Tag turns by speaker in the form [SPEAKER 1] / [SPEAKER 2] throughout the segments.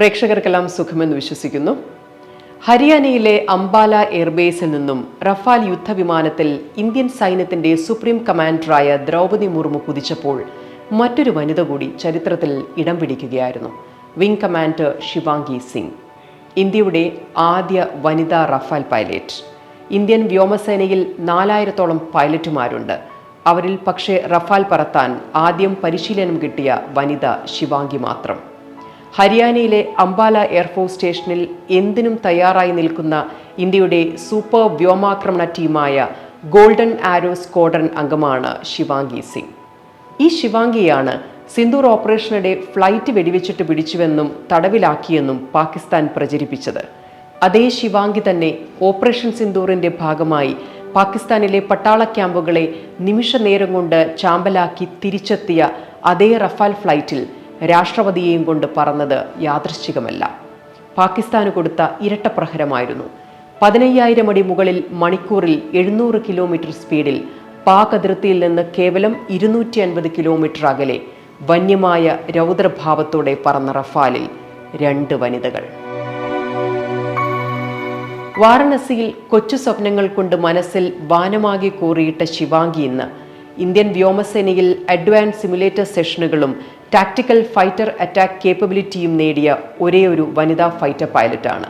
[SPEAKER 1] പ്രേക്ഷകർക്കെല്ലാം സുഖമെന്ന് വിശ്വസിക്കുന്നു. ഹരിയാനയിലെ അംബാല എയർബേസിൽ നിന്നും റഫാൽ യുദ്ധവിമാനത്തിൽ ഇന്ത്യൻ സൈന്യത്തിന്റെ സുപ്രീം കമാൻഡറായ ദ്രൗപദി മുർമു കുതിച്ചപ്പോൾ മറ്റൊരു വനിത കൂടി ചരിത്രത്തിൽ ഇടം പിടിക്കുകയായിരുന്നു. Wing commander Shivangi Singh. ഇന്ത്യയുടെ ആദ്യ വനിതാ റഫാൽ പൈലറ്റ്. ഇന്ത്യൻ വ്യോമസേനയിൽ നാലായിരത്തോളം പൈലറ്റുമാരുണ്ട്. അവരിൽ പക്ഷേ റഫാൽ പറത്താൻ ആദ്യം പരിശീലനം കിട്ടിയ വനിത ശിവാംഗി മാത്രം. ഹരിയാനയിലെ അംബാല എയർഫോഴ്സ് സ്റ്റേഷനിൽ എന്തിനും തയ്യാറായി നിൽക്കുന്ന ഇന്ത്യയുടെ സൂപ്പർ വ്യോമാക്രമണ ടീമായ ഗോൾഡൻ ആരോ സ്ക്വാഡ്രൺ അംഗമാണ് ശിവാംഗി സിംഗ്. ഈ ശിവാംഗിയാണ് സിന്ദൂർ ഓപ്പറേഷനിടെ ഫ്ലൈറ്റ് വെടിവെച്ചിട്ട് പിടിച്ചുവെന്നും തടവിലാക്കിയെന്നും പാകിസ്ഥാൻ പ്രചരിപ്പിച്ചത്. അതേ ശിവാംഗി തന്നെ ഓപ്പറേഷൻ സിന്ദൂറിന്റെ ഭാഗമായി പാകിസ്ഥാനിലെ പട്ടാള ക്യാമ്പുകളെ നിമിഷ നേരം കൊണ്ട് ചാമ്പലാക്കി തിരിച്ചെത്തിയ അതേ റഫാൽ ഫ്ലൈറ്റിൽ രാഷ്ട്രപതിയെയും കൊണ്ട് പറന്നത് യാദൃശ്ചികമല്ല. പാകിസ്ഥാന് കൊടുത്ത ഇരട്ട പ്രഹരമായിരുന്നു. പതിനയ്യായിരം അടി മുകളിൽ മണിക്കൂറിൽ എഴുന്നൂറ് കിലോമീറ്റർ സ്പീഡിൽ പാക് അതിർത്തിയിൽ നിന്ന് കേവലം ഇരുന്നൂറ്റി അൻപത് കിലോമീറ്റർ അകലെ വന്യമായ രൗദ്രഭാവത്തോടെ പറന്ന റഫാലിൽ രണ്ട് വനിതകൾ. വാരണസിയിൽ കൊച്ചു സ്വപ്നങ്ങൾ കൊണ്ട് മനസ്സിൽ വാനമാകി കൂറിയിട്ട ശിവാംഗി ഇന്ന് ഇന്ത്യൻ വ്യോമസേനയിൽ അഡ്വാൻസ് സിമുലേറ്റർ സെഷനുകളും ടാക്ടിക്കൽ ഫൈറ്റർ അറ്റാക്ക് കേപ്പബിലിറ്റിയും നേടിയ ഒരേയൊരു വനിതാ ഫൈറ്റർ പൈലറ്റാണ്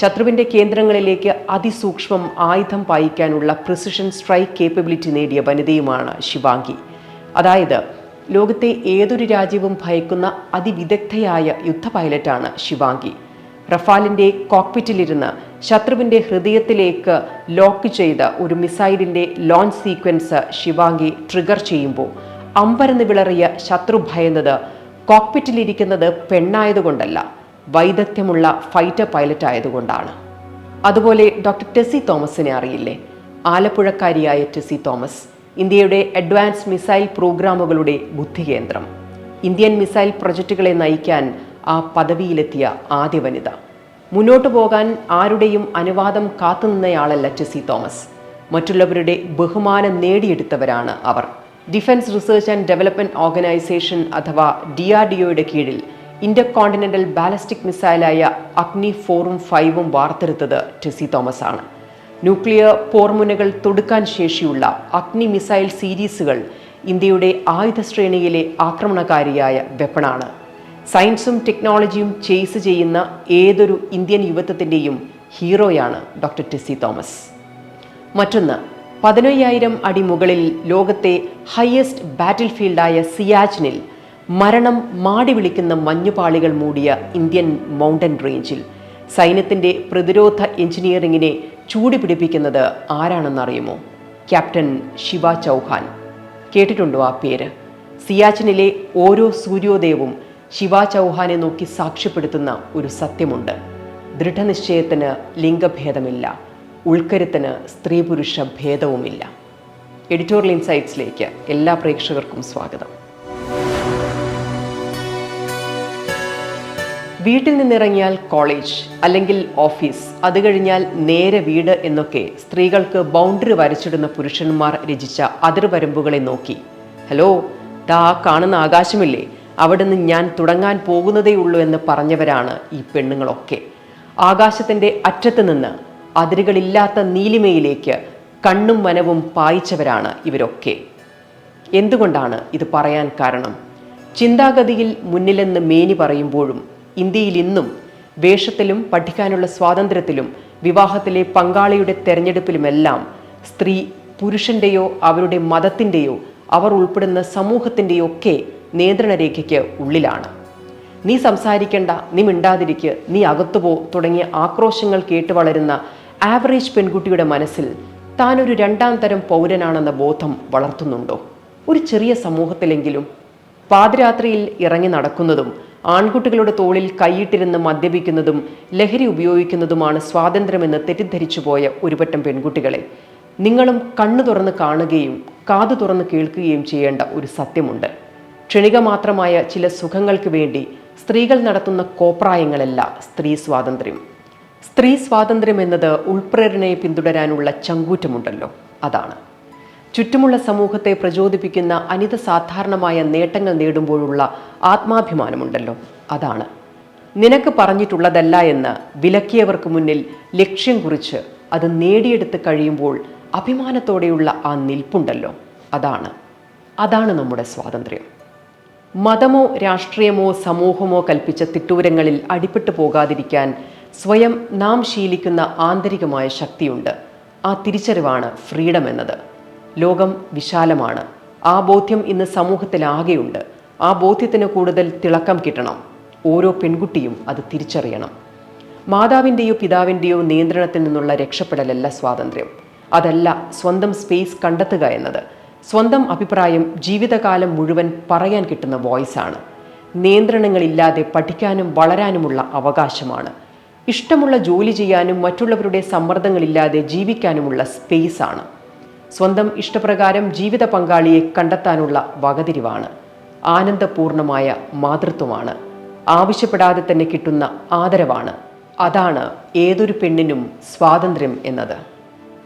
[SPEAKER 1] ശത്രുവിന്റെ കേന്ദ്രങ്ങളിലേക്ക് അതിസൂക്ഷ്മം ആയുധം പായിക്കാനുള്ള പ്രിസിഷൻ സ്ട്രൈക്ക് കേപ്പബിലിറ്റി നേടിയ വനിതയുമാണ് ശിവാംഗി. അതായത് ലോകത്തെ ഏതൊരു രാജ്യവും ഭയക്കുന്ന അതിവിദഗ്ധയായ യുദ്ധ പൈലറ്റാണ് ശിവാംഗി. റഫാലിന്റെ കോക്പിറ്റിലിരുന്ന് ശത്രുവിന്റെ ഹൃദയത്തിലേക്ക് ലോക്ക് ചെയ്ത ഒരു മിസൈലിന്റെ ലോഞ്ച് സീക്വൻസ് ശിവാംഗി ട്രിഗർ ചെയ്യുമ്പോൾ അമ്പരന്ന് വിളറിയ ശത്രു ഭയന്നത് കോക്പിറ്റിലിരിക്കുന്നത് പെണ്ണായതുകൊണ്ടല്ല വൈദഗ്ധ്യമുള്ള ഫൈറ്റർ പൈലറ്റ് ആയതുകൊണ്ടാണ് അതുപോലെ ഡോക്ടർ ടെസി തോമസിനെ അറിയില്ലേ? ആലപ്പുഴക്കാരിയായ ടെസി തോമസ് ഇന്ത്യയുടെ അഡ്വാൻസ് മിസൈൽ പ്രോഗ്രാമുകളുടെ ബുദ്ധികേന്ദ്രം. ഇന്ത്യൻ മിസൈൽ പ്രൊജക്റ്റുകളെ നയിക്കാൻ ആ പദവിയിലെത്തിയ ആദ്യ വനിത. മുന്നോട്ടു പോകാൻ ആരുടെയും അനുവാദം കാത്തുനിന്നയാളല്ല ടെസി തോമസ്. മറ്റുള്ളവരുടെ ബഹുമാനം നേടിയെടുത്തവരാണ് അവർ. Defence research and development organisation അഥവാ ഡി ആർ ഡി ഒയുടെ കീഴിൽ ഇന്റർ കോണ്ടിനെന്റൽ ബാലിസ്റ്റിക് മിസൈലായ അഗ്നി ഫോറും ഫൈവും വാർത്തെടുത്തത് ടെസി തോമസ് ആണ് ന്യൂക്ലിയർ പോർമുനകൾ തൊടുക്കാൻ ശേഷിയുള്ള അഗ്നി മിസൈൽ സീരീസുകൾ ഇന്ത്യയുടെ ആയുധ ശ്രേണിയിലെ ആക്രമണകാരിയായ വെപ്പണാണ്. സയൻസും ടെക്നോളജിയും ചേസ് ചെയ്യുന്ന ഏതൊരു ഇന്ത്യൻ യുവത്വത്തിന്റെയും ഹീറോയാണ് ഡോക്ടർ ടെസി തോമസ്. മറ്റൊന്ന് പതിനയ്യായിരം അടി മുകളിൽ ലോകത്തെ ഹയസ്റ്റ് ബാറ്റിൽ ഫീൽഡായ സിയാച്ചിനിൽ മരണം മാടി വിളിക്കുന്ന മഞ്ഞുപാളികൾ മൂടിയ ഇന്ത്യൻ മൗണ്ടൻ റേഞ്ചിൽ സൈന്യത്തിന്റെ പ്രതിരോധ എഞ്ചിനീയറിംഗിനെ ചൂടുപിടിപ്പിക്കുന്നത് ആരാണെന്നറിയുമോ? ക്യാപ്റ്റൻ ശിവ ചൗഹാൻ. കേട്ടിട്ടുണ്ടോ ആ പേര്? സിയാച്ചിനിലെ ഓരോ സൂര്യോദയവും ശിവ ചൗഹാനെ നോക്കി സാക്ഷ്യപ്പെടുത്തുന്ന ഒരു സത്യമുണ്ട്. ദൃഢനിശ്ചയത്തിന് ലിംഗഭേദമില്ല. ഉൾക്കരുത്തിന് സ്ത്രീ പുരുഷ ഭേദവുമില്ല. എഡിറ്റോറിയൽ ഇൻസൈറ്റ്സിലേക്ക് എല്ലാ പ്രേക്ഷകർക്കും സ്വാഗതം. വീട്ടിൽ നിന്നിറങ്ങിയാൽ കോളേജ് അല്ലെങ്കിൽ ഓഫീസ് അത് കഴിഞ്ഞാൽ നേരെ വീട് എന്നൊക്കെ സ്ത്രീകൾക്ക് ബൗണ്ടറി വരച്ചിടുന്ന പുരുഷന്മാർ രചിച്ച അതിർവരമ്പുകളെ നോക്കി. ഹലോ ദാ കാണുന്ന ആകാശമില്ലേ? അവിടെ നിന്ന് ഞാൻ തുടങ്ങാൻ പോകുന്നതേ ഉള്ളൂ എന്ന് പറഞ്ഞവരാണ് ഈ പെണ്ണുങ്ങളൊക്കെ. ആകാശത്തിന്റെ അറ്റത്ത് നിന്ന് അതിരുകളില്ലാത്ത നീലിമയിലേക്ക് കണ്ണും വനവും പായിച്ചവരാണ് ഇവരൊക്കെ. എന്തുകൊണ്ടാണ് ഇത് പറയാൻ കാരണം? ചിന്താഗതിയിൽ മുന്നിലെന്ന് മേനി പറയുമ്പോഴും ഇന്ത്യയിൽ ഇന്നും വേഷത്തിലും പഠിക്കാനുള്ള സ്വാതന്ത്ര്യത്തിലും വിവാഹത്തിലെ പങ്കാളിയുടെ തെരഞ്ഞെടുപ്പിലുമെല്ലാം സ്ത്രീ പുരുഷന്റെയോ അവരുടെ മതത്തിന്റെയോ അവർ ഉൾപ്പെടുന്ന സമൂഹത്തിന്റെയോ ഒക്കെ നിയന്ത്രണരേഖയ്ക്ക് ഉള്ളിലാണ്. നീ സംസാരിക്കേണ്ട നീ മിണ്ടാതിരിക്കുക നീ അകത്തുപോ തുടങ്ങിയ ആക്രോശങ്ങൾ കേട്ട് വളരുന്ന ആവറേജ് പെൺകുട്ടിയുടെ മനസ്സിൽ താനൊരു രണ്ടാം തരം പൗരനാണെന്ന ബോധം വളർത്തുന്നുണ്ടോ? ഒരു ചെറിയ സമൂഹത്തിലെങ്കിലും പാതിരാത്രിയിൽ ഇറങ്ങി നടക്കുന്നതും ആൺകുട്ടികളുടെ തോളിൽ കൈയിട്ടിരുന്ന് മദ്യപിക്കുന്നതും ലഹരി ഉപയോഗിക്കുന്നതുമാണ് സ്വാതന്ത്ര്യമെന്ന് തെറ്റിദ്ധരിച്ചു പോയ ഒരുപറ്റം പെൺകുട്ടികളെ. നിങ്ങളും കണ്ണു തുറന്ന് കാണുകയും കാതു തുറന്ന് കേൾക്കുകയും ചെയ്യേണ്ട ഒരു സത്യമുണ്ട്. ക്ഷണിക മാത്രമായ ചില സുഖങ്ങൾക്ക് വേണ്ടി സ്ത്രീകൾ നടത്തുന്ന കോപ്രായങ്ങളല്ല സ്ത്രീ സ്വാതന്ത്ര്യം. സ്ത്രീ സ്വാതന്ത്ര്യം എന്നത് ഉൾപ്രേരണയെ പിന്തുടരാനുള്ള ചങ്കൂറ്റമുണ്ടല്ലോ. അതാണ്. ചുറ്റുമുള്ള സമൂഹത്തെ പ്രചോദിപ്പിക്കുന്ന അനിത സാധാരണമായ നേട്ടങ്ങൾ നേടുമ്പോഴുള്ള ആത്മാഭിമാനമുണ്ടല്ലോ. അതാണ്. നിനക്ക് പറഞ്ഞിട്ടുള്ളതല്ല എന്ന് വിലക്കിയവർക്ക് മുന്നിൽ ലക്ഷ്യം കുറിച്ച് അത് നേടിയെടുത്ത് കഴിയുമ്പോൾ അഭിമാനത്തോടെയുള്ള ആ നിൽപ്പുണ്ടല്ലോ. അതാണ്. അതാണ് നമ്മുടെ സ്വാതന്ത്ര്യം. മതമോ രാഷ്ട്രീയമോ സമൂഹമോ കൽപ്പിച്ച തിട്ടൂരങ്ങളിൽ അടിപ്പെട്ടു പോകാതിരിക്കാൻ സ്വയം നാം ശീലിക്കുന്ന ആന്തരികമായ ശക്തിയുണ്ട്. ആ തിരിച്ചറിവാണ് ഫ്രീഡം എന്നത്. ലോകം വിശാലമാണ്. ആ ബോധ്യം ഇന്ന് സമൂഹത്തിലാകെയുണ്ട്. ആ ബോധ്യത്തിന് കൂടുതൽ തിളക്കം കിട്ടണം. ഓരോ പെൺകുട്ടിയും അത് തിരിച്ചറിയണം. മാതാവിന്റെയോ പിതാവിന്റെയോ നിയന്ത്രണത്തിൽ നിന്നുള്ള രക്ഷപ്പെടലല്ല സ്വാതന്ത്ര്യം. അതല്ല സ്വന്തം സ്പേസ് കണ്ടെത്തുക എന്നത്. സ്വന്തം അഭിപ്രായം ജീവിതകാലം മുഴുവൻ പറയാൻ കിട്ടുന്ന വോയിസാണ്. നിയന്ത്രണങ്ങളില്ലാതെ പഠിക്കാനും വളരാനുമുള്ള അവകാശമാണ്. ഇഷ്ടമുള്ള ജോലി ചെയ്യാനും മറ്റുള്ളവരുടെ സമ്മർദ്ദങ്ങളില്ലാതെ ജീവിക്കാനുമുള്ള സ്പേസ് ആണ് സ്വന്തം ഇഷ്ടപ്രകാരം ജീവിത പങ്കാളിയെ കണ്ടെത്താനുള്ള വകതിരിവാണ്. ആനന്ദപൂർണമായ മാതൃത്വമാണ്. ആവശ്യപ്പെടാതെ തന്നെ കിട്ടുന്ന ആദരവാണ്. അതാണ് ഏതൊരു പെണ്ണിനും സ്വാതന്ത്ര്യം എന്നത്.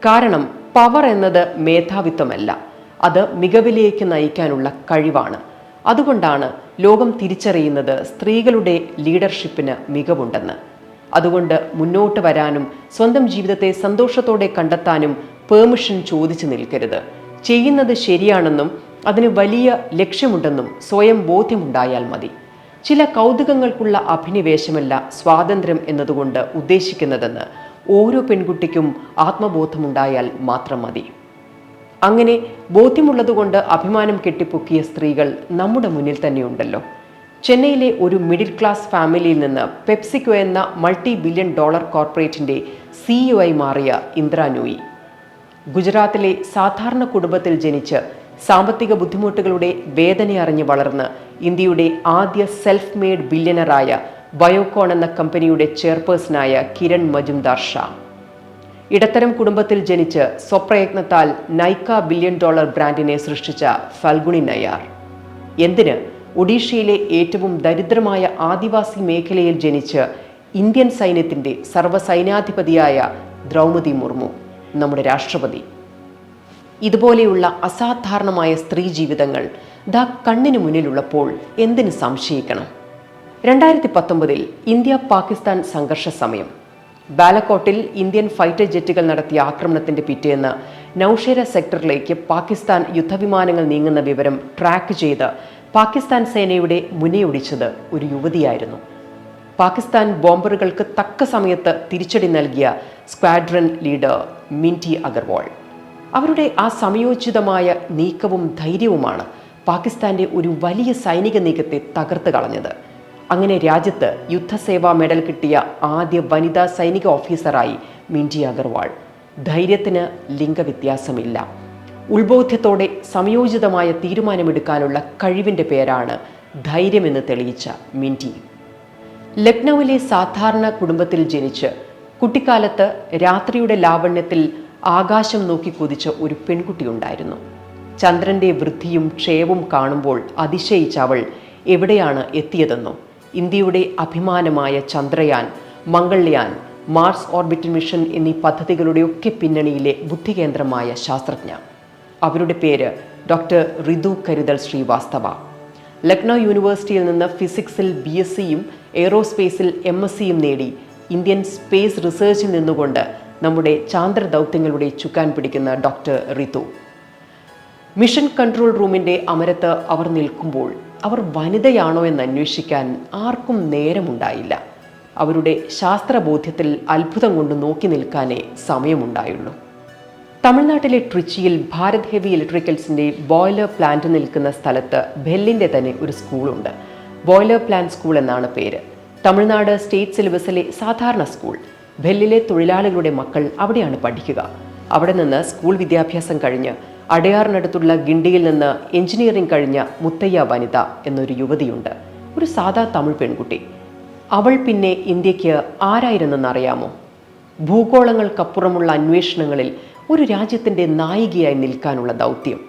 [SPEAKER 1] കാരണം പവർ എന്നത് മേധാവിത്വമല്ല. അത് മികവിലേക്ക് നയിക്കാനുള്ള കഴിവാണ്. അതുകൊണ്ടാണ് ലോകം തിരിച്ചറിയുന്നത് സ്ത്രീകളുടെ ലീഡർഷിപ്പിന് മികവുണ്ടെന്ന്. അതുകൊണ്ട് മുന്നോട്ട് വരാനും സ്വന്തം ജീവിതത്തെ സന്തോഷത്തോടെ കണ്ടെത്താനും പെർമിഷൻ ചോദിച്ചു നിൽക്കരുത്. ചെയ്യുന്നത് ശരിയാണെന്നും അതിന് വലിയ ലക്ഷ്യമുണ്ടെന്നും സ്വയം ബോധ്യമുണ്ടായാൽ മതി. ചില കൗതുകങ്ങൾക്കുള്ള അഭിനിവേശമല്ല സ്വാതന്ത്ര്യം എന്നതുകൊണ്ട് ഉദ്ദേശിക്കുന്നതെന്ന് ഓരോ പെൺകുട്ടിക്കും ആത്മബോധമുണ്ടായാൽ മാത്രം മതി. അങ്ങനെ ബോധ്യമുള്ളതുകൊണ്ട് അഭിമാനം കെട്ടിപ്പൊക്കിയ സ്ത്രീകൾ നമ്മുടെ മുന്നിൽ തന്നെയുണ്ടല്ലോ. ചെന്നൈയിലെ ഒരു മിഡിൽ ക്ലാസ് ഫാമിലിയിൽ നിന്ന് പെപ്സിക്കോ എന്ന മൾട്ടി ബില്യൺ ഡോളർ കോർപ്പറേറ്റിന്റെ സിഇഒ ആയി മാറിയ ഇന്ദ്രാനൂയി ഗുജറാത്തിലെ സാധാരണ കുടുംബത്തിൽ ജനിച്ച് സാമ്പത്തിക ബുദ്ധിമുട്ടുകളുടെ വേദനയറിഞ്ഞ് വളർന്ന് ഇന്ത്യയുടെ ആദ്യ സെൽഫ് മെയ്ഡ് ബില്യണറായ ബയോകോൺ എന്ന കമ്പനിയുടെ ചെയർപേഴ്സണായ കിരൺ മജുംദാർ ഷാ. ഇടത്തരം കുടുംബത്തിൽ ജനിച്ച് സ്വപ്രയത്നത്താൽ നൈക്ക ബില്യൺ ഡോളർ ബ്രാൻഡിനെ സൃഷ്ടിച്ച ഫൽഗുണി നയ്യാർ. എന്തിന് ഒഡീഷയിലെ ഏറ്റവും ദരിദ്രമായ ആദിവാസി മേഖലയിൽ ജനിച്ച് ഇന്ത്യൻ സൈന്യത്തിന്റെ സർവസൈന്യാധിപതിയായ ദ്രൗപതി മുർമു നമ്മുടെ രാഷ്ട്രപതി. ഇതുപോലെയുള്ള അസാധാരണമായ സ്ത്രീ ജീവിതങ്ങൾ ദാ കണ്ണിനു മുന്നിലുള്ളപ്പോൾ എന്തിന് സംശയിക്കണം? രണ്ടായിരത്തി പത്തൊമ്പതിൽ ഇന്ത്യ പാകിസ്ഥാൻ സംഘർഷ സമയം. ബാലക്കോട്ടിൽ ഇന്ത്യൻ ഫൈറ്റർ ജെറ്റുകൾ നടത്തിയ ആക്രമണത്തിന്റെ പിറ്റേന്ന് നൌഷേര സെക്ടറിലേക്ക് പാകിസ്ഥാൻ യുദ്ധവിമാനങ്ങൾ നീങ്ങുന്ന വിവരം ട്രാക്ക് ചെയ്ത് പാകിസ്ഥാൻ സേനയുടെ മുനയൊടിച്ചത് ഒരു യുവതിയായിരുന്നു. പാകിസ്ഥാൻ ബോംബറുകൾക്ക് തക്ക സമയത്ത് തിരിച്ചടി നൽകിയ സ്ക്വാഡ്രൺ ലീഡർ മിന്റി അഗർവാൾ. അവരുടെ ആ സമയോചിതമായ നീക്കവും ധൈര്യവുമാണ് പാകിസ്ഥാന്റെ ഒരു വലിയ സൈനിക നീക്കത്തെ തകർത്ത് കളഞ്ഞത്. അങ്ങനെ രാജ്യത്ത് യുദ്ധസേവാ മെഡൽ കിട്ടിയ ആദ്യ വനിതാ സൈനിക ഓഫീസറായി മിന്റി അഗർവാൾ. ധൈര്യത്തിന് ലിംഗവ്യത്യാസമില്ല. ഉത്ബോധ്യത്തോടെ സംയോജിതമായ തീരുമാനമെടുക്കാനുള്ള കഴിവിന്റെ പേരാണ് ധൈര്യമെന്ന് തെളിയിച്ച മിന്റി ലക്നൌവിലെ സാധാരണ കുടുംബത്തിൽ ജനിച്ച് കുട്ടിക്കാലത്ത് രാത്രിയുടെ ലാവണ്യത്തിൽ ആകാശം നോക്കി കുതിച്ച ഒരു പെൺകുട്ടിയുണ്ടായിരുന്നു ചന്ദ്രന്റെ വൃദ്ധിയും ക്ഷയവും കാണുമ്പോൾ അതിശയിച്ച അവൾ എവിടെയാണ് എത്തിയതെന്നും ഇന്ത്യയുടെ അഭിമാനമായ Chandrayaan Mangalyaan Mars orbit mission എന്നീ പദ്ധതികളുടെയൊക്കെ പിന്നണിയിലെ ബുദ്ധികേന്ദ്രമായ ശാസ്ത്രജ്ഞ. അവരുടെ പേര് ഡോക്ടർ റിതു കരുതൽ ശ്രീവാസ്തവ. ലക്നൗ യൂണിവേഴ്സിറ്റിയിൽ നിന്ന് ഫിസിക്സിൽ ബി എസ് സിയും എയ്റോസ്പേസിൽ എം എസ് സിയും നേടി ഇന്ത്യൻ സ്പേസ് റിസർച്ചിൽ നിന്നുകൊണ്ട് നമ്മുടെ ചാന്ദ്ര ദൗത്യങ്ങളുടെ ചുക്കാൻ പിടിക്കുന്ന ഡോക്ടർ റിതു. മിഷൻ കൺട്രോൾ റൂമിന്റെ അമരത്ത് അവർ നിൽക്കുമ്പോൾ അവർ വനിതയാണോ എന്ന് അന്വേഷിക്കാൻ ആർക്കും നേരമുണ്ടായില്ല. അവരുടെ ശാസ്ത്രബോധ്യത്തിൽ അത്ഭുതം കൊണ്ട് നോക്കി നിൽക്കാനേ സമയമുണ്ടായുള്ളൂ. തമിഴ്നാട്ടിലെ ട്രിച്ചിയിൽ ഭാരത് ഹെവി ഇലക്ട്രിക്കൽസിന്റെ ബോയിലർ പ്ലാന്റ് നിൽക്കുന്ന സ്ഥലത്ത് ബെല്ലിന്റെ തന്നെ ഒരു സ്കൂളുണ്ട്. ബോയിലർ പ്ലാന്റ് സ്കൂൾ എന്നാണ് പേര്. തമിഴ്നാട് സ്റ്റേറ്റ് സിലബസിലെ സാധാരണ സ്കൂൾ. ബെല്ലിലെ തൊഴിലാളികളുടെ മക്കൾ അവിടെയാണ് പഠിക്കുക. അവിടെ നിന്ന് സ്കൂൾ വിദ്യാഭ്യാസം കഴിഞ്ഞ് അടയാറിനടുത്തുള്ള ഗിണ്ടിയിൽ നിന്ന് എഞ്ചിനീയറിംഗ് കഴിഞ്ഞ മുത്തയ്യ വനിത എന്നൊരു യുവതിയുണ്ട്. ഒരു സാധാ തമിഴ് പെൺകുട്ടി. അവൾ പിന്നെ ഇന്ത്യയ്ക്ക് ആരായിരുന്നെന്നറിയാമോ? ഭൂഗോളങ്ങൾക്കപ്പുറമുള്ള അന്വേഷണങ്ങളിൽ ഒരു രാജ്യത്തിന്റെ നായികയായി നിൽക്കാനുള്ള ദൗത്യം.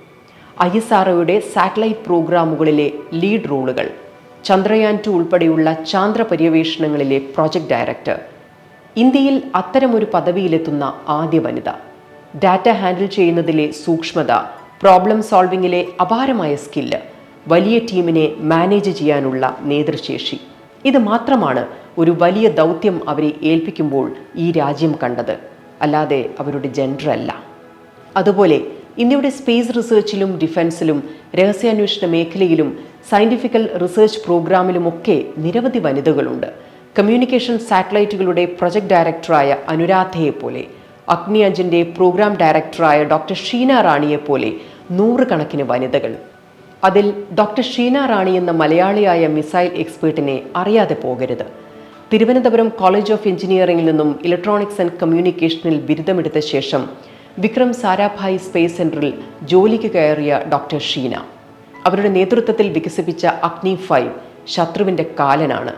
[SPEAKER 1] ഐ എസ് ആർഒയുടെ സാറ്റലൈറ്റ് പ്രോഗ്രാമുകളിലെ ലീഡ് റോളുകൾ ചന്ദ്രയാൻ ടു ഉൾപ്പെടെയുള്ള ചാന്ദ്ര പര്യവേഷണങ്ങളിലെ പ്രോജക്റ്റ് ഡയറക്ടർ ഇന്ത്യയിൽ അത്തരമൊരു പദവിയിലെത്തുന്ന ആദ്യ വനിത ഡാറ്റ ഹാൻഡിൽ ചെയ്യുന്നതിലെ സൂക്ഷ്മത പ്രോബ്ലം സോൾവിങ്ങിലെ അപാരമായ സ്കില്ല് വലിയ ടീമിനെ മാനേജ് ചെയ്യാനുള്ള നേതൃശേഷി. ഇത് മാത്രമാണ് ഒരു വലിയ ദൗത്യം അവരെ ഏൽപ്പിക്കുമ്പോൾ ഈ രാജ്യം കണ്ടത്. അല്ലാതെ അവരുടെ ജെൻഡർ അല്ല. അതുപോലെ ഇന്ത്യയുടെ സ്പേസ് റിസർച്ചിലും ഡിഫൻസിലും രഹസ്യാന്വേഷണ മേഖലയിലും സയന്റിഫിക്കൽ റിസർച്ച് പ്രോഗ്രാമിലുമൊക്കെ നിരവധി വനിതകളുണ്ട്. കമ്മ്യൂണിക്കേഷൻ സാറ്റലൈറ്റുകളുടെ പ്രൊജക്ട് ഡയറക്ടറായ അനുരാധയെ പോലെ അഗ്നി അഞ്ചിന്റെ പ്രോഗ്രാം ഡയറക്ടറായ ഡോക്ടർ ഷീന റാണിയെ പോലെ നൂറുകണക്കിന് വനിതകൾ. അതിൽ ഡോക്ടർ ഷീന റാണി എന്ന മലയാളിയായ മിസൈൽ എക്സ്പേർട്ടിനെ അറിയാതെ പോകരുത്. തിരുവനന്തപുരം കോളേജ് ഓഫ് എഞ്ചിനീയറിംഗിൽ നിന്നും ഇലക്ട്രോണിക്സ് ആൻഡ് കമ്മ്യൂണിക്കേഷനിൽ ബിരുദമെടുത്ത ശേഷം വിക്രം സാരാഭായ് സ്പേസ് സെന്ററിൽ ജോലിക്ക് കയറിയ ഡോക്ടർ ഷീന. അവരുടെ നേതൃത്വത്തിൽ വികസിപ്പിച്ച അഗ്നി ഫൈവ് ശത്രുവിന്റെ കാലനാണ്.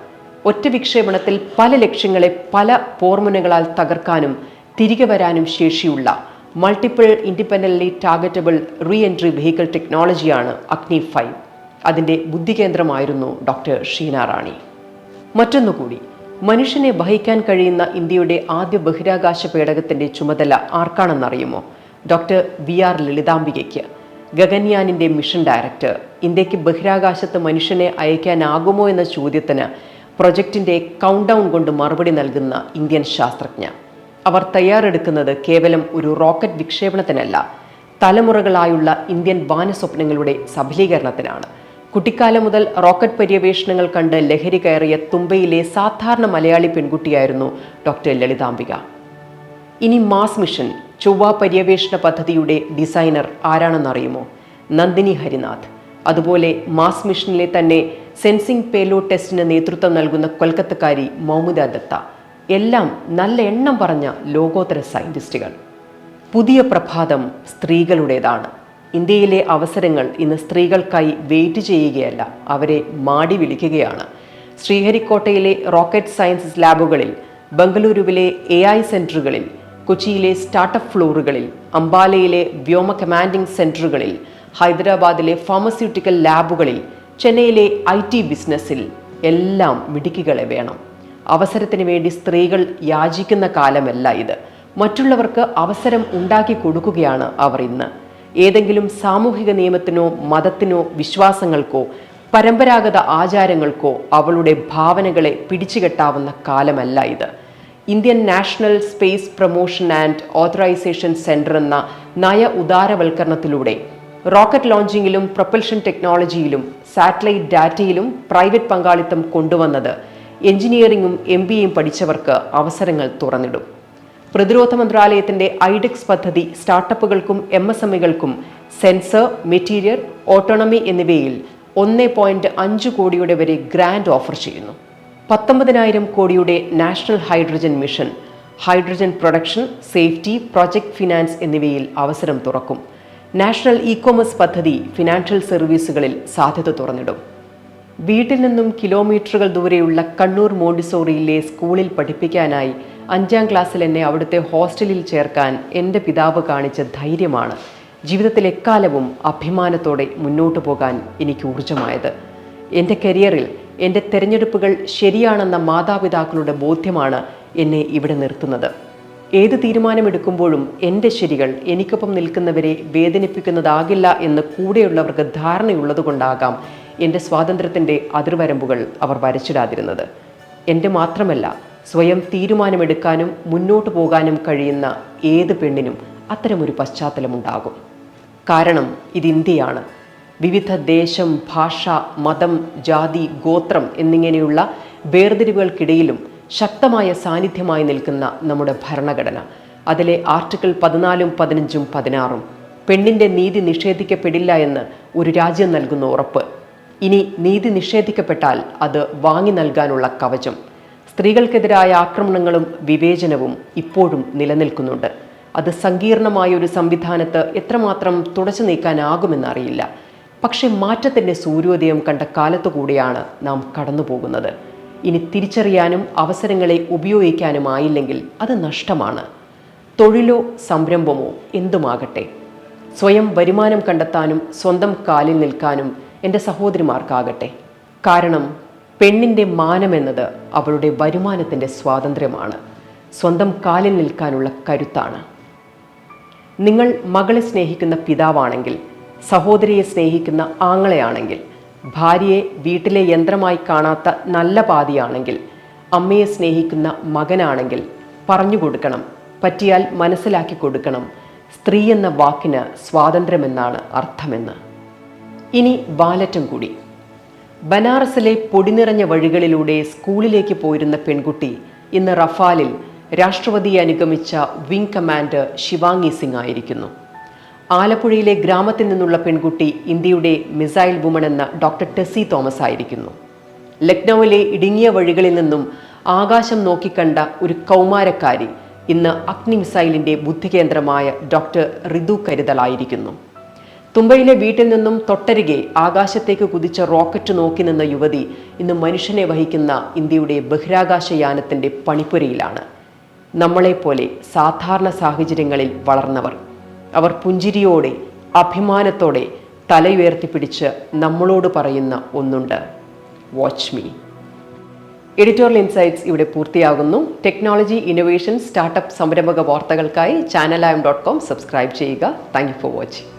[SPEAKER 1] ഒറ്റ വിക്ഷേപണത്തിൽ പല ലക്ഷ്യങ്ങളെ പല പോർമുനകളാൽ തകർക്കാനും തിരികെ വരാനും ശേഷിയുള്ള multiple independently targetable re entry vehicle ടെക്നോളജിയാണ് Agni five അതിന്റെ ബുദ്ധികേന്ദ്രമായിരുന്നു ഡോക്ടർ ഷീന റാണി. മറ്റൊന്നുകൂടി മനുഷ്യനെ വഹിക്കാൻ കഴിയുന്ന ഇന്ത്യയുടെ ആദ്യ ബഹിരാകാശ പേടകത്തിന്റെ ചുമതല ആർക്കാണെന്നറിയുമോ? ഡോക്ടർ വി ആർ ലളിതാംബികയ്ക്ക്. ഗഗൻയാനിന്റെ മിഷൻ ഡയറക്ടർ. ഇന്ത്യയ്ക്ക് ബഹിരാകാശത്ത് മനുഷ്യനെ അയക്കാനാകുമോ എന്ന ചോദ്യത്തിന് പ്രൊജക്ടിന്റെ കൗണ്ട് ഡൗൺ കൊണ്ട് മറുപടി നൽകുന്ന ഇന്ത്യൻ ശാസ്ത്രജ്ഞ. അവർ തയ്യാറെടുക്കുന്നത് കേവലം ഒരു റോക്കറ്റ് വിക്ഷേപണത്തിനല്ല തലമുറകളായുള്ള ഇന്ത്യൻ വാനസ്വപ്നങ്ങളുടെ സഫലീകരണത്തിനാണ് കുട്ടിക്കാലം മുതൽ റോക്കറ്റ് പര്യവേഷണങ്ങൾ കണ്ട് ലഹരി കയറിയ തുമ്പയിലെ സാധാരണ മലയാളി പെൺകുട്ടിയായിരുന്നു ഡോക്ടർ ലളിതാംബിക. ഇനി മാസ് മിഷൻ ചൊവ്വ പര്യവേഷണ പദ്ധതിയുടെ ഡിസൈനർ ആരാണെന്നറിയുമോ? നന്ദിനി ഹരിനാഥ്. അതുപോലെ മാസ് മിഷനിലെ തന്നെ സെൻസിംഗ് പേലോ ടെസ്റ്റിന് നേതൃത്വം നൽകുന്ന കൊൽക്കത്തക്കാരി മൗമുദ ദത്ത. എല്ലാം നല്ല എണ്ണം പറഞ്ഞ ലോകോത്തര സയന്റിസ്റ്റുകൾ. പുതിയ പ്രഭാതം സ്ത്രീകളുടേതാണ്. ഇന്ത്യയിലെ അവസരങ്ങൾ ഇന്ന് സ്ത്രീകൾക്കായി വെയിറ്റ് ചെയ്യുകയല്ല അവരെ മാടി വിളിക്കുകയാണ്. ശ്രീഹരിക്കോട്ടയിലെ റോക്കറ്റ് സയൻസസ് ലാബുകളിൽ ബംഗളൂരുവിലെ എ ഐ സെന്ററുകളിൽ കൊച്ചിയിലെ സ്റ്റാർട്ടപ്പ് ഫ്ലോറുകളിൽ അംബാലയിലെ വ്യോമ കമാൻഡിംഗ് സെന്ററുകളിൽ ഹൈദരാബാദിലെ ഫാർമസ്യൂട്ടിക്കൽ ലാബുകളിൽ ചെന്നൈയിലെ ഐ ടി ബിസിനസ്സിൽ എല്ലാം മിടുക്കികളെ വേണം. അവസരത്തിന് വേണ്ടി സ്ത്രീകൾ യാചിക്കുന്ന കാലമല്ല ഇത്. മറ്റുള്ളവർക്ക് അവസരം ഉണ്ടാക്കി കൊടുക്കുകയാണ് അവർ ഇന്ന്. ഏതെങ്കിലും സാമൂഹിക നിയമത്തിനോ മതത്തിനോ വിശ്വാസങ്ങൾക്കോ പരമ്പരാഗത ആചാരങ്ങൾക്കോ അവളുടെ ഭാവനകളെ പിടിച്ചുകെട്ടാവുന്ന കാലമല്ല ഇത്. Indian national space promotion and authorisation centre എന്ന നയ ഉദാരവൽക്കരണത്തിലൂടെ റോക്കറ്റ് ലോഞ്ചിങ്ങിലും പ്രൊപ്പൽഷൻ ടെക്നോളജിയിലും സാറ്റലൈറ്റ് ഡാറ്റയിലും പ്രൈവറ്റ് പങ്കാളിത്തം കൊണ്ടുവന്നത് എഞ്ചിനീയറിംഗും എം പഠിച്ചവർക്ക് അവസരങ്ങൾ തുറന്നിടും. പ്രതിരോധ മന്ത്രാലയത്തിന്റെ ഐഡെക്സ് പദ്ധതി സ്റ്റാർട്ടപ്പുകൾക്കും എം എസ് എം ഇകൾക്കും സെൻസർ മെറ്റീരിയൽ ഓട്ടോണമി എന്നിവയിൽ ഒന്ന് പോയിന്റ് അഞ്ച് കോടിയുടെ വരെ ഗ്രാൻഡ് ഓഫർ ചെയ്യുന്നു. പത്തൊമ്പതിനായിരം കോടിയുടെ national hydrogen mission hydrogen production safety project finance എന്നിവയിൽ അവസരം തുറക്കും. നാഷണൽ ഇ കോമേഴ്സ് പദ്ധതി ഫിനാൻഷ്യൽ സർവീസുകളിൽ സാധ്യത തുറന്നിടും. വീട്ടിൽ നിന്നും കിലോമീറ്ററുകൾ ദൂരെയുള്ള കണ്ണൂർ മോണ്ടിസോറിയിലെ സ്കൂളിൽ പഠിപ്പിക്കാനായി അഞ്ചാം ക്ലാസ്സിൽ എന്നെ അവിടുത്തെ ഹോസ്റ്റലിൽ ചേർക്കാൻ എന്റെ പിതാവ് കാണിച്ച ധൈര്യമാണ്. ജീവിതത്തിൽ എക്കാലവും അഭിമാനത്തോടെ മുന്നോട്ടു പോകാൻ എനിക്ക് ഊർജമായത് എന്റെ കരിയറിൽ എന്റെ തിരഞ്ഞെടുപ്പുകൾ ശരിയാണെന്ന മാതാപിതാക്കളുടെ ബോധ്യമാണ് എന്നെ ഇവിടെ നിർത്തുന്നത്. ഏത് തീരുമാനമെടുക്കുമ്പോഴും എന്റെ ശരികൾ എനിക്കൊപ്പം നിൽക്കുന്നവരെ വേദനിപ്പിക്കുന്നതാകില്ല എന്ന് കൂടെയുള്ളവർക്ക് ധാരണയുള്ളതുകൊണ്ടാകാം എന്റെ സ്വാതന്ത്ര്യത്തിന്റെ അതിർവരമ്പുകൾ അവർ വരച്ചിടാതിരുന്നത്. എന്റെ മാത്രമല്ല സ്വയം തീരുമാനമെടുക്കാനും മുന്നോട്ടു പോകാനും കഴിയുന്ന ഏത് പെണ്ണിനും അത്തരമൊരു പശ്ചാത്തലമുണ്ടാകും. കാരണം ഇത് ഇന്ത്യയാണ്. വിവിധ ദേശം ഭാഷ മതം ജാതി ഗോത്രം എന്നിങ്ങനെയുള്ള വേർതിരിവുകൾക്കിടയിലും ശക്തമായ സാന്നിധ്യമായി നിൽക്കുന്ന നമ്മുടെ ഭരണഘടന. അതിലെ ആർട്ടിക്കിൾ പതിനാലും പതിനഞ്ചും പതിനാറും പെണ്ണിന്റെ നീതി നിഷേധിക്കപ്പെടില്ല എന്ന് ഒരു രാജ്യം നൽകുന്ന ഉറപ്പ്. ഇനി നീതി നിഷേധിക്കപ്പെട്ടാൽ അത് വാങ്ങി നൽകാനുള്ള കവചം. സ്ത്രീകൾക്കെതിരായ ആക്രമണങ്ങളും വിവേചനവും ഇപ്പോഴും നിലനിൽക്കുന്നുണ്ട്. അത് സങ്കീർണമായ ഒരു സംവിധാനത്ത് എത്രമാത്രം തുടച്ചു നീക്കാനാകുമെന്നറിയില്ല. പക്ഷേ മാറ്റത്തിന്റെ സൂര്യോദയം കണ്ട കാലത്തുകൂടിയാണ് നാം കടന്നുപോകുന്നത്. ഇനി തിരിച്ചറിയാനും അവസരങ്ങളെ ഉപയോഗിക്കാനുമായില്ലെങ്കിൽ അത് നഷ്ടമാണ്. തൊഴിലോ സംരംഭമോ എന്തുമാകട്ടെ. സ്വയം വരുമാനം കണ്ടെത്താനും സ്വന്തം കാലിൽ നിൽക്കാനും എന്റെ സഹോദരിമാർക്കാകട്ടെ. കാരണം പെണ്ണിന്റെ മാനമെന്നത് അവളുടെ വരുമാനത്തിന്റെ സ്വാതന്ത്ര്യമാണ്. സ്വന്തം കാലിൽ നിൽക്കാനുള്ള കരുത്താണ്. നിങ്ങൾ മകളെ സ്നേഹിക്കുന്ന പിതാവാണെങ്കിൽ സഹോദരിയെ സ്നേഹിക്കുന്ന ആങ്ങളെയാണെങ്കിൽ ഭാര്യയെ വീട്ടിലെ യന്ത്രമായി കാണാത്ത നല്ല പാതിയാണെങ്കിൽ അമ്മയെ സ്നേഹിക്കുന്ന മകനാണെങ്കിൽ പറഞ്ഞു കൊടുക്കണം പറ്റിയാൽ മനസ്സിലാക്കി കൊടുക്കണം സ്ത്രീ എന്ന വാക്കിന് സ്വാതന്ത്ര്യമെന്നാണ് അർത്ഥമെന്ന്. ഇനി വാലറ്റം കൂടി. ബനാറസിലെ പൊടിനിറഞ്ഞ വഴികളിലൂടെ സ്കൂളിലേക്ക് പോയിരുന്ന പെൺകുട്ടി ഇന്ന് റഫാലിൽ രാഷ്ട്രപതിയെ അനുഗമിച്ച വിംഗ് കമാൻഡർ ശിവാംഗി സിംഗ് ആയിരിക്കുന്നു. ആലപ്പുഴയിലെ ഗ്രാമത്തിൽ നിന്നുള്ള പെൺകുട്ടി ഇന്ത്യയുടെ മിസൈൽ വുമൺ എന്ന ഡോക്ടർ ടെസി തോമസ് ആയിരിക്കുന്നു. ലക്നൌവിലെ ഇടുങ്ങിയ വഴികളിൽ നിന്നും ആകാശം നോക്കിക്കണ്ട ഒരു കൗമാരക്കാരി ഇന്ന് അഗ്നി മിസൈലിന്റെ ബുദ്ധികേന്ദ്രമായ ഡോക്ടർ റിതു കരുതലായിരിക്കുന്നു. തുമ്പയിലെ വീട്ടിൽ നിന്നും തൊട്ടരികെ ആകാശത്തേക്ക് കുതിച്ച റോക്കറ്റ് നോക്കി നിന്ന യുവതി ഇന്ന് മനുഷ്യനെ വഹിക്കുന്ന ഇന്ത്യയുടെ ബഹിരാകാശ ബഹിരാകാശയാനത്തിന്റെ പണിപ്പുരയിലാണ്. നമ്മളെപ്പോലെ സാധാരണ സാഹചര്യങ്ങളിൽ വളർന്നവർ. അവർ പുഞ്ചിരിയോടെ അഭിമാനത്തോടെ തലയുയർത്തിപ്പിടിച്ച് നമ്മളോട് പറയുന്ന ഒന്നുണ്ട്. വാച്ച് മീ എഡിറ്റോറിയൽ ഇൻസൈറ്റ്സ് ഇവിടെ പൂർത്തിയാകുന്നു. ടെക്നോളജി ഇന്നൊവേഷൻ സ്റ്റാർട്ടപ്പ് സംരംഭക വാർത്തകൾക്കായി ചാനൽ ഡോട്ട് കോം സബ്സ്ക്രൈബ് ചെയ്യുക. Thank you for watching